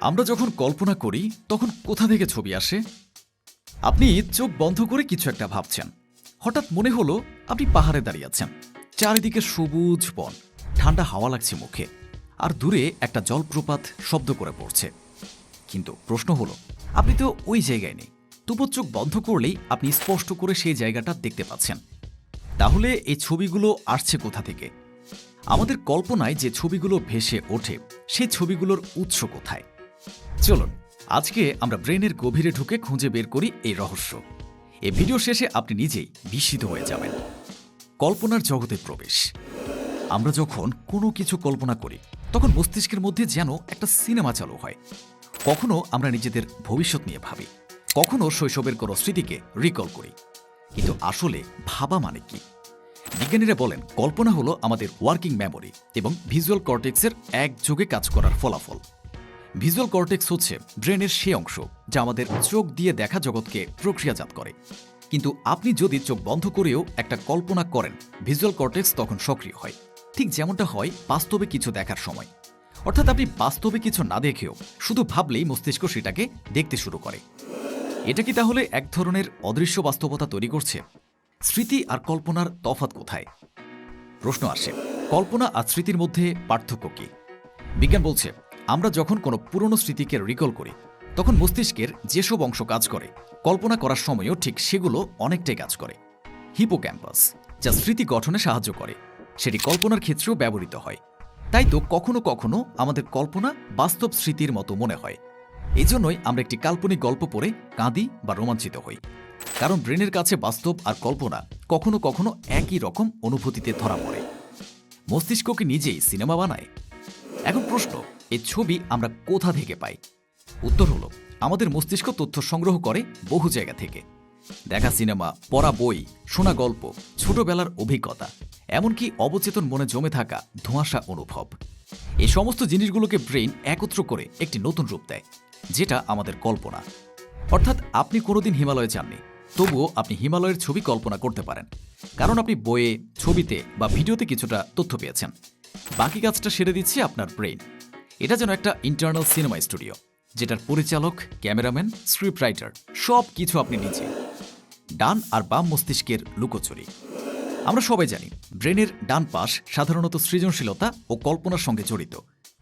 আমরা যখন কল্পনা করি, তখন কোথা থেকে ছবি আসে? আপনি চোখ বন্ধ করে কিছু একটা ভাবছেন। হঠাৎ মনে হলো আপনি পাহাড়ে দাঁড়িয়ে আছেন। চারিদিকে সবুজ বন, ঠান্ডা হাওয়া লাগছে মুখে, আর দূরে একটা জলপ্রপাত শব্দ করে পড়ছে। কিন্তু প্রশ্ন হলো, আপনি তো ওই জায়গায় নেই। তবু চোখ বন্ধ করলেই আপনি স্পষ্ট করে সেই জায়গাটা দেখতে পাচ্ছেন। তাহলে এই ছবিগুলো আসছে কোথা থেকে? আমাদের কল্পনায় যে ছবিগুলো ভেসে ওঠে, সেই ছবিগুলোর উৎস কোথায়? চলুন, আজকে আমরা ব্রেনের গভীরে ঢুকে খুঁজে বের করি এই রহস্য। এ ভিডিও শেষে আপনি নিজেই বিস্মিত হয়ে যাবেন। কল্পনার জগতে প্রবেশ। আমরা যখন কোনো কিছু কল্পনা করি, তখন মস্তিষ্কের মধ্যে যেন একটা সিনেমা চালু হয়। কখনো আমরা নিজেদের ভবিষ্যৎ নিয়ে ভাবি, কখনো শৈশবের কোনো স্মৃতিকে রিকল করি। কিন্তু আসলে ভাবা মানে কি? বিজ্ঞানীরা বলেন, কল্পনা হলো আমাদের ওয়ার্কিং মেমোরি এবং ভিজুয়াল কর্টেক্সের একযোগে কাজ করার ফলাফল। ভিজুয়াল কর্টেক্স হচ্ছে ব্রেনের সেই অংশ যা আমাদের চোখ দিয়ে দেখা জগৎকে প্রক্রিয়াজাত করে। কিন্তু আপনি যদি চোখ বন্ধ করেও একটা কল্পনা করেন, ভিজুয়াল কর্টেক্স তখন সক্রিয় হয়। ঠিক যেমনটা হয় বাস্তবে কিছু দেখার সময়। অর্থাৎ আপনি বাস্তবে কিছু না দেখেও শুধু ভাবলেই মস্তিষ্ক সেটাকে দেখতে শুরু করে। এটা কি তাহলে এক ধরনের অদৃশ্য বাস্তবতা তৈরি করছে? স্মৃতি আর কল্পনার তফাৎ কোথায়? প্রশ্ন আসে, কল্পনা আর স্মৃতির মধ্যে পার্থক্য কি? বিজ্ঞান বলছে আমরা যখন কোনো পুরনো স্মৃতিকে রিকল করি, তখন মস্তিষ্কের যেসব অংশ কাজ করে, কল্পনা করার সময়ও ঠিক সেগুলো অনেকটাই কাজ করে। হিপোক্যাম্পাস, যা স্মৃতি গঠনে সাহায্য করে, সেটি কল্পনার ক্ষেত্রেও ব্যবহৃত হয়। তাই তো কখনো কখনো আমাদের কল্পনা বাস্তব স্মৃতির মতো মনে হয়। এজন্যই আমরা একটি কাল্পনিক গল্প পড়ে কাঁদি বা রোমাঞ্চিত হই। কারণ ব্রেনের কাছে বাস্তব আর কল্পনা কখনো কখনো একই রকম অনুভূতিতে ধরা পড়ে। মস্তিষ্ককে নিজেই সিনেমা বানায়। এখন প্রশ্ন এই ছবি আমরা কোথা থেকে পাই? উত্তর হলো, আমাদের মস্তিষ্ক তথ্য সংগ্রহ করে বহু জায়গা থেকে। দেখা সিনেমা, পড়া বই, শোনা গল্প, ছোটবেলার অভিজ্ঞতা, এমনকি অবচেতন মনে জমে থাকা ধোঁয়াশা অনুভব। এই সমস্ত জিনিসগুলোকে ব্রেইন একত্র করে একটি নতুন রূপ দেয়, যেটা আমাদের কল্পনা। অর্থাৎ আপনি কোনোদিন হিমালয়ে যাননি, তবুও আপনি হিমালয়ের ছবি কল্পনা করতে পারেন, কারণ আপনি বইয়ে, ছবিতে বা ভিডিওতে কিছুটা তথ্য পেয়েছেন। বাকি কাজটা সেরে দিচ্ছে আপনার ব্রেইন। এটা যেন একটা ইন্টারনাল সিনেমা স্টুডিও যেটার পরিচালক, ক্যামেরাম্যান স্ক্রিপ্ট রাইটার সব কিছু আপনি নিজে ডান আর বাম মস্তিষ্কের লুকোচুরি। আমরা সবাই জানি, ব্রেনের ডান পাশ সাধারণত সৃজনশীলতা ও কল্পনার সঙ্গে জড়িত।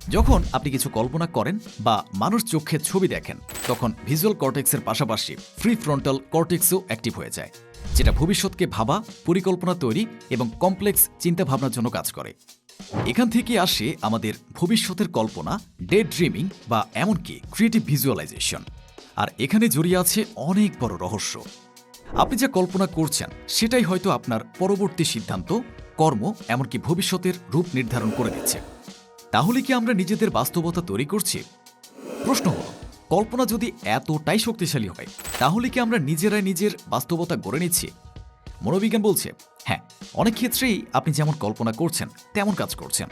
যখন আপনি কিছু কল্পনা করেন বা মানুষ চোখে ছবি দেখেন, তখন ভিজুয়াল কর্টেক্সের পাশাপাশি ফ্রি ফ্রন্টাল কর্টেক্সও অ্যাক্টিভ হয়ে যায়, যেটা ভবিষ্যৎকে ভাবা, পরিকল্পনা তৈরি এবং কমপ্লেক্স চিন্তাভাবনার জন্য কাজ করে। এখান থেকে আসে আমাদের ভবিষ্যতের কল্পনা ডে ড্রিমিং বা এমনকি ক্রিয়েটিভ ভিজুয়ালাইজেশন আর এখানে জড়িয়ে আছে অনেক বড় রহস্য। আপনি যা কল্পনা করছেন, সেটাই হয়তো আপনার পরবর্তী সিদ্ধান্ত, কর্ম, এমনকি ভবিষ্যতের রূপ নির্ধারণ করে দিচ্ছে। তাহলে কি আমরা নিজেদের বাস্তবতা তৈরি করছি? প্রশ্ন হল, কল্পনা যদি এতটাই শক্তিশালী হয়, তাহলে কি আমরা নিজেরাই নিজের বাস্তবতা গড়ে নিচ্ছি? মনোবিজ্ঞান বলছে হ্যাঁ অনেক ক্ষেত্রেই আপনি যেমন কল্পনা করছেন, তেমন কাজ করছেন।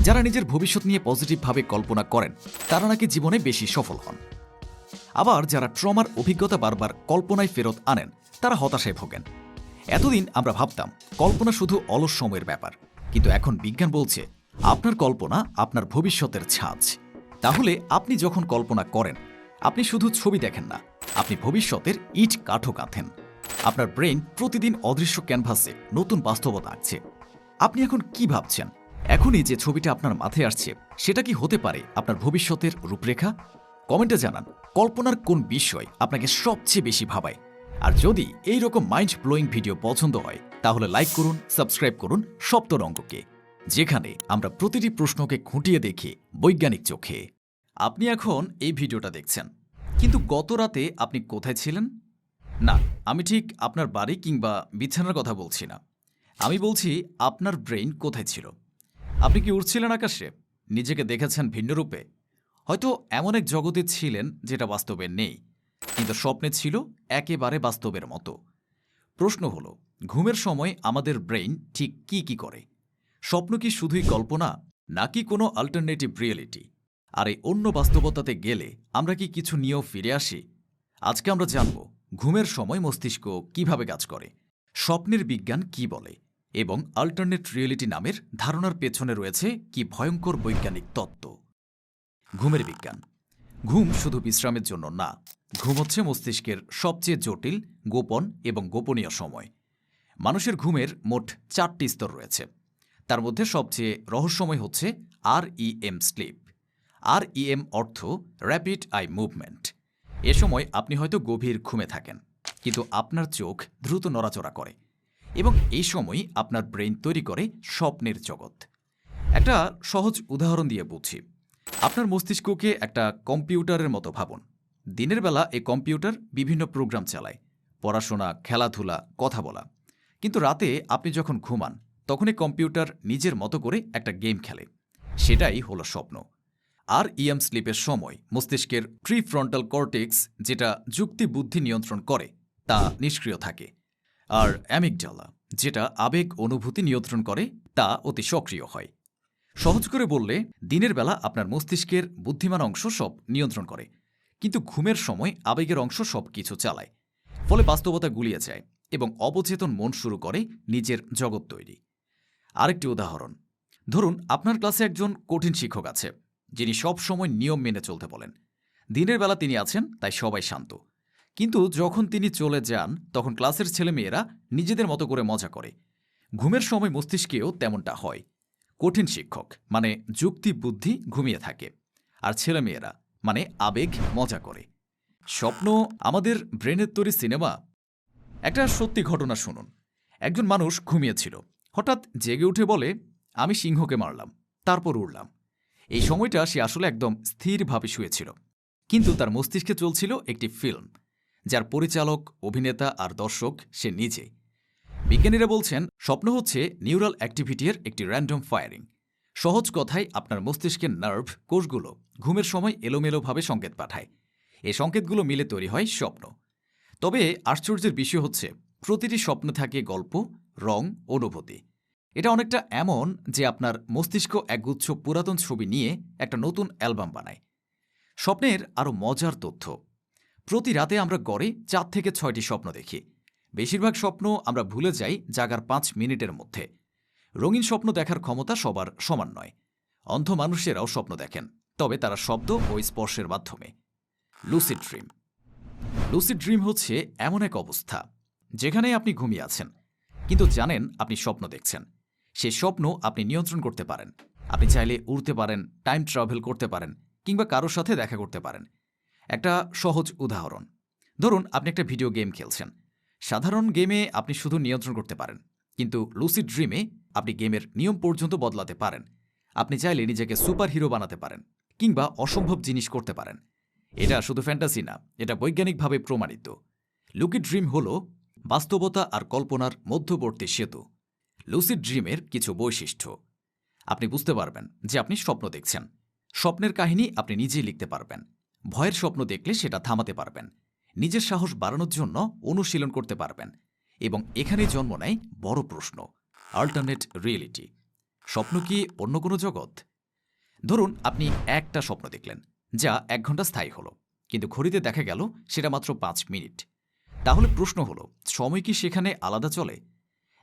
যারা নিজের ভবিষ্যৎ নিয়ে পজিটিভভাবে কল্পনা করেন, তারা নাকি জীবনে বেশি সফল হন। আবার যারা ট্রমার অভিজ্ঞতা বারবার কল্পনায় ফেরত আনেন, তারা হতাশায় ভোগেন। এতদিন আমরা ভাবতাম, কল্পনা শুধু অলস সময়ের ব্যাপার। কিন্তু এখন বিজ্ঞান বলছে, আপনার কল্পনা আপনার ভবিষ্যতের ছাঁচ। তাহলে আপনি যখন কল্পনা করেন, আপনি শুধু ছবি দেখেন না, আপনি ভবিষ্যতের ইট কাঠও কাঁথেন। আপনার ব্রেন প্রতিদিন অদৃশ্য ক্যানভাসে নতুন বাস্তবতা আঁকছে। আপনি এখন কি ভাবছেন? এখনই যে ছবিটা আপনার মাথায় আসছে, সেটা কি হতে পারে আপনার ভবিষ্যতের রূপরেখা? কমেন্টে জানান, কল্পনার কোন বিষয় আপনাকে সবচেয়ে বেশি ভাবায়? আর যদি এই রকম মাইন্ড ব্লোয়িং ভিডিও পছন্দ হয়, তাহলে লাইক করুন সাবস্ক্রাইব করুন সপ্তরঙ্গকে, যেখানে আমরা প্রতিটি প্রশ্নকে খুঁটিয়ে দেখি বৈজ্ঞানিক চোখে। আপনি এখন এই ভিডিওটা দেখছেন। কিন্তু গত রাতে আপনি কোথায় ছিলেন? না, আমি ঠিক আপনার বাড়ি কিংবা বিছানার কথা বলছি না। আমি বলছি, আপনার ব্রেইন কোথায় ছিল? আপনি কি উড়ছিলেন আকাশে? নিজেকে দেখেছেন ভিন্ন রূপে? হয়তো এমন এক জগতে ছিলেন যেটা বাস্তবে নেই, কিন্তু স্বপ্নে ছিল একেবারে বাস্তবের মতো। প্রশ্ন হলো, ঘুমের সময় আমাদের ব্রেইন ঠিক কি কি করে? স্বপ্ন কি শুধুই কল্পনা, নাকি কোনো অল্টারনেটিভ রিয়েলিটি আর এই অন্য বাস্তবতাতে গেলে আমরা কি কিছু নিয়েও ফিরে আসি? আজকে আমরা জানব ঘুমের সময় মস্তিষ্ক কীভাবে কাজ করে? স্বপ্নের বিজ্ঞান কি বলে? এবং অল্টারনেট রিয়েলিটি নামের ধারণার পেছনে রয়েছে কি ভয়ঙ্কর বৈজ্ঞানিক তত্ত্ব? ঘুমের বিজ্ঞান। ঘুম শুধু বিশ্রামের জন্য না, ঘুম হচ্ছে মস্তিষ্কের সবচেয়ে জটিল, গোপন এবং গোপনীয় সময়। মানুষের ঘুমের মোট চারটি স্তর রয়েছে। তার মধ্যে সবচেয়ে রহস্যময় হচ্ছে R EM sleep R EM অর্থ র্যাপিড আই মুভমেন্ট এ সময় আপনি হয়তো গভীর ঘুমে থাকেন, কিন্তু আপনার চোখ দ্রুত নড়াচড়া করে এবং এই সময়ই আপনার ব্রেন তৈরি করে স্বপ্নের জগৎ। একটা সহজ উদাহরণ দিয়ে বুঝি। আপনার মস্তিষ্ককে একটা কম্পিউটারের মতো ভাবুন। দিনের বেলা এই কম্পিউটার বিভিন্ন প্রোগ্রাম চালায়, পড়াশোনা, খেলাধুলা, কথা বলা। কিন্তু রাতে আপনি যখন ঘুমান, তখন এই কম্পিউটার নিজের মতো করে একটা গেম খেলে। সেটাই হলো স্বপ্ন। আর ইএম স্লিপের সময় মস্তিষ্কের প্রি ফ্রন্টাল কর্টেক্স, যেটা যুক্তি বুদ্ধি নিয়ন্ত্রণ করে, তা নিষ্ক্রিয় থাকে। আর অ্যামিকডালা যেটা আবেগ অনুভূতি নিয়ন্ত্রণ করে, তা অতি সক্রিয় হয়। সহজ করে বললে, দিনের বেলা আপনার মস্তিষ্কের বুদ্ধিমান অংশ সব নিয়ন্ত্রণ করে, কিন্তু ঘুমের সময় আবেগের অংশ সব কিছু চালায়। ফলে বাস্তবতা গুলিয়ে যায় এবং অবচেতন মন শুরু করে নিজের জগৎ তৈরি। আরেকটি উদাহরণ, ধরুন আপনার ক্লাসে একজন কঠিন শিক্ষক আছে। যিনি সব সময় নিয়ম মেনে চলতে বলেন। দিনের বেলা তিনি আছেন, তাই সবাই শান্ত। কিন্তু যখন তিনি চলে যান, তখন ক্লাসের ছেলেমেয়েরা নিজেদের মতো করে মজা করে। ঘুমের সময় মস্তিষ্কেও তেমনটা হয়। কঠিন শিক্ষক মানে যুক্তি বুদ্ধি ঘুমিয়ে থাকে। আর ছেলেমেয়েরা মানে আবেগ, মজা করে। স্বপ্ন, আমাদের ব্রেনের তৈরি সিনেমা। একটা সত্যি ঘটনা শুনুন। একজন মানুষ ঘুমিয়েছিল। হঠাৎ জেগে উঠে বলে, আমি সিংহকে মারলাম। তারপর উড়লাম। এই সময়টা সে আসলে একদম স্থিরভাবে শুয়েছিল। কিন্তু তার মস্তিষ্কে চলছিল একটি ফিল্ম, যার পরিচালক, অভিনেতা আর দর্শক সে নিজে। বিজ্ঞানীরা বলছেন, স্বপ্ন হচ্ছে নিউরাল অ্যাক্টিভিটির একটি র্যান্ডম ফায়ারিং। সহজ কথায়, আপনার মস্তিষ্কের নার্ভ কোষগুলো ঘুমের সময় এলোমেলোভাবে সংকেত পাঠায়। এই সংকেতগুলো মিলে তৈরি হয় স্বপ্ন। তবে আশ্চর্যের বিষয় হচ্ছে, প্রতিটি স্বপ্ন থাকে গল্প, রং, অনুভূতি। এটা অনেকটা এমন যে আপনার মস্তিষ্ক একগুচ্ছ পুরাতন ছবি নিয়ে একটা নতুন অ্যালবাম বানায়। স্বপ্নের আরও মজার তথ্য। প্রতি রাতে আমরা গড়ে চার থেকে ছয়টি স্বপ্ন দেখি। বেশিরভাগ স্বপ্ন আমরা ভুলে যাই জাগার পাঁচ মিনিটের মধ্যে। রঙিন স্বপ্ন দেখার ক্ষমতা সবার সমান নয়। অন্ধ মানুষেরাও স্বপ্ন দেখেন, তবে তারা শব্দ ও স্পর্শের মাধ্যমে। লুসিড ড্রিম লুসিড ড্রিম হচ্ছে এমন এক অবস্থা, যেখানে আপনি ঘুমিয়ে আছেন, কিন্তু জানেন আপনি স্বপ্ন দেখছেন। সেই স্বপ্ন আপনি নিয়ন্ত্রণ করতে পারেন। আপনি চাইলে উড়তে পারেন টাইম ট্রাভেল করতে পারেন, কিংবা কারোর সাথে দেখা করতে পারেন। একটা সহজ উদাহরণ। ধরুন, আপনি একটা ভিডিও গেম খেলছেন। সাধারণ গেমে আপনি শুধু নিয়ন্ত্রণ করতে পারেন, কিন্তু লুসিড ড্রিমে আপনি গেমের নিয়ম পর্যন্ত বদলাতে পারেন। আপনি চাইলে নিজেকে সুপার হিরো বানাতে পারেন, কিংবা অসম্ভব জিনিস করতে পারেন। এটা শুধু ফ্যান্টাসি না, এটা বৈজ্ঞানিকভাবে প্রমাণিত। লুকিড ড্রিম হল বাস্তবতা আর কল্পনার মধ্যবর্তী সেতু। লুসিড ড্রিমের কিছু বৈশিষ্ট্য। আপনি বুঝতে পারবেন যে আপনি স্বপ্ন দেখছেন। স্বপ্নের কাহিনী আপনি নিজেই লিখতে পারবেন। ভয়ের স্বপ্ন দেখলে সেটা থামাতে পারবেন। নিজের সাহস বাড়ানোর জন্য অনুশীলন করতে পারবেন। এবং এখানে জন্ম নেয় বড় প্রশ্ন আল্টারনেট রিয়েলিটি স্বপ্ন কি অন্য কোনো জগৎ? ধরুন আপনি একটা স্বপ্ন দেখলেন, যা এক ঘণ্টা স্থায়ী হলো, কিন্তু ঘড়িতে দেখা গেল সেটা মাত্র পাঁচ মিনিট। তাহলে প্রশ্ন হলো, সময় কি সেখানে আলাদা চলে?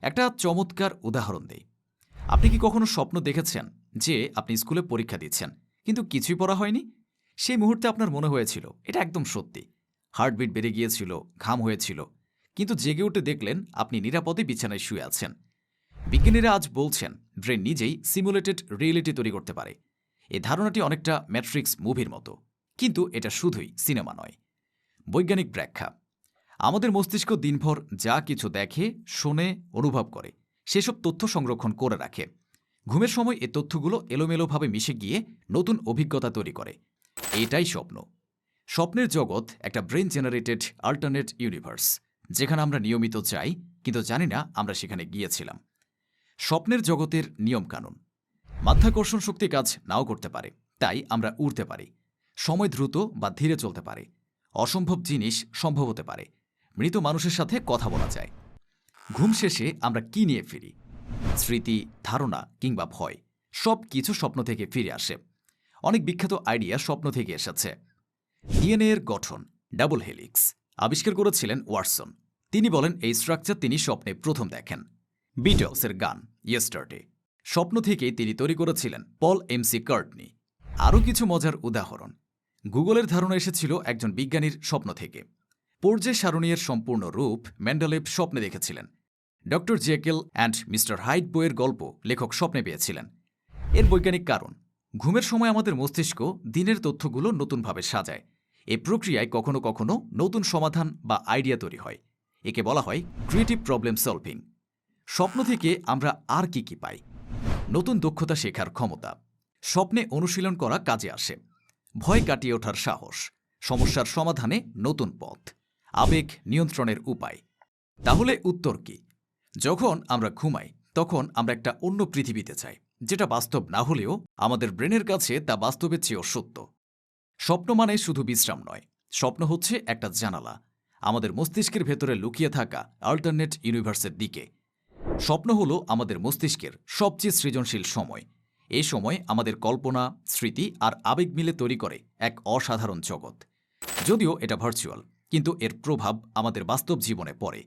একটা চমৎকার উদাহরণ দেই। আপনি কি কখনো স্বপ্ন দেখেছেন যে আপনি স্কুলে পরীক্ষা দিচ্ছেন, কিন্তু কিছুই পড়া হয়নি? সেই মুহূর্তে আপনার মনে হয়েছিল, এটা একদম সত্যি। হার্টবিট বেড়ে গিয়েছিল, ঘাম হয়েছিল, কিন্তু জেগে উঠে দেখলেন আপনি নিরাপদে বিছানায় শুয়ে আছেন। বিজ্ঞানীরা আজ বলছেন, ব্রেন নিজেই সিমুলেটেড রিয়েলিটি তৈরি করতে পারে। এ ধারণাটি অনেকটা ম্যাট্রিক্স মুভির মতো, কিন্তু এটা শুধুই সিনেমা নয়। বৈজ্ঞানিক ব্যাখ্যা আমাদের মস্তিষ্ক দিনভর যা কিছু দেখে, শোনে, অনুভব করে, সেসব তথ্য সংরক্ষণ করে রাখে। ঘুমের সময় এ তথ্যগুলো এলোমেলোভাবে মিশে গিয়ে নতুন অভিজ্ঞতা তৈরি করে। এটাই স্বপ্ন। স্বপ্নের জগৎ একটা ব্রেন জেনারেটেড আল্টারনেট ইউনিভার্স যেখানে আমরা নিয়মিত চাই কিন্তু জানি না আমরা সেখানে গিয়েছিলাম। স্বপ্নের জগতের নিয়মকানুন। মাধ্যাকর্ষণ শক্তি কাজ নাও করতে পারে, তাই আমরা উড়তে পারি। সময় দ্রুত বা ধীরে চলতে পারে। অসম্ভব জিনিস সম্ভব হতে পারে। মৃত মানুষের সাথে কথা বলা যায়। ঘুম শেষে আমরা কি নিয়ে ফিরি? স্মৃতি, ধারণা কিংবা ভয় সব কিছু স্বপ্ন থেকে ফিরে আসে। অনেক বিখ্যাত আইডিয়া স্বপ্ন থেকে এসেছে। ডিএনএ এর গঠন, ডাবল হেলিক্স, আবিষ্কার করেছিলেন ওয়াটসন। তিনি বলেন, এই স্ট্রাকচার তিনি স্বপ্নে প্রথম দেখেন। বিটলসের গান ইয়েস্টারডে স্বপ্ন থেকেই তিনি তৈরি করেছিলেন পল এমসি কার্টনি আরও কিছু মজার উদাহরণ। গুগলের ধারণা এসেছিল একজন বিজ্ঞানীর স্বপ্ন থেকে। পর্যে সারণীয়ের সম্পূর্ণ রূপ ম্যান্ডালেভ স্বপ্নে দেখেছিলেন। Doctor Jekyll and mister Hyde বইয়ের গল্প লেখক স্বপ্নে পেয়েছিলেন। এর বৈজ্ঞানিক কারণ, ঘুমের সময় আমাদের মস্তিষ্ক দিনের তথ্যগুলো নতুনভাবে সাজায়। এই প্রক্রিয়ায় কখনো কখনো নতুন সমাধান বা আইডিয়া তৈরি হয়। একে বলা হয় ক্রিয়েটিভ প্রবলেম সলভিং। স্বপ্ন থেকে আমরা আর কি কি পাই? নতুন দক্ষতা শেখার ক্ষমতা। স্বপ্নে অনুশীলন করা কাজে আসে। ভয় কাটিয়ে ওঠার সাহস। সমস্যার সমাধানে নতুন পথ। আবেগ নিয়ন্ত্রণের উপায়। তাহলে উত্তর কি? যখন আমরা ঘুমাই, তখন আমরা একটা অন্য পৃথিবীতে চাই যেটা বাস্তব না হলেও আমাদের ব্রেনের কাছে তা বাস্তবের চেয়েও সত্য। স্বপ্ন মানে শুধু বিশ্রাম নয়, স্বপ্ন হচ্ছে একটা জানালা, আমাদের মস্তিষ্কের ভেতরে লুকিয়ে থাকা আল্টারনেট ইউনিভার্সের দিকে। স্বপ্ন হলো আমাদের মস্তিষ্কের সবচেয়ে সৃজনশীল সময়, এ সময় আমাদের কল্পনা, স্মৃতি আর আবেগ মিলে তৈরি করে এক অসাধারণ জগৎ। যদিও এটা ভার্চুয়াল কিন্তু এর প্রভাব আমাদের বাস্তব জীবনে পড়ে।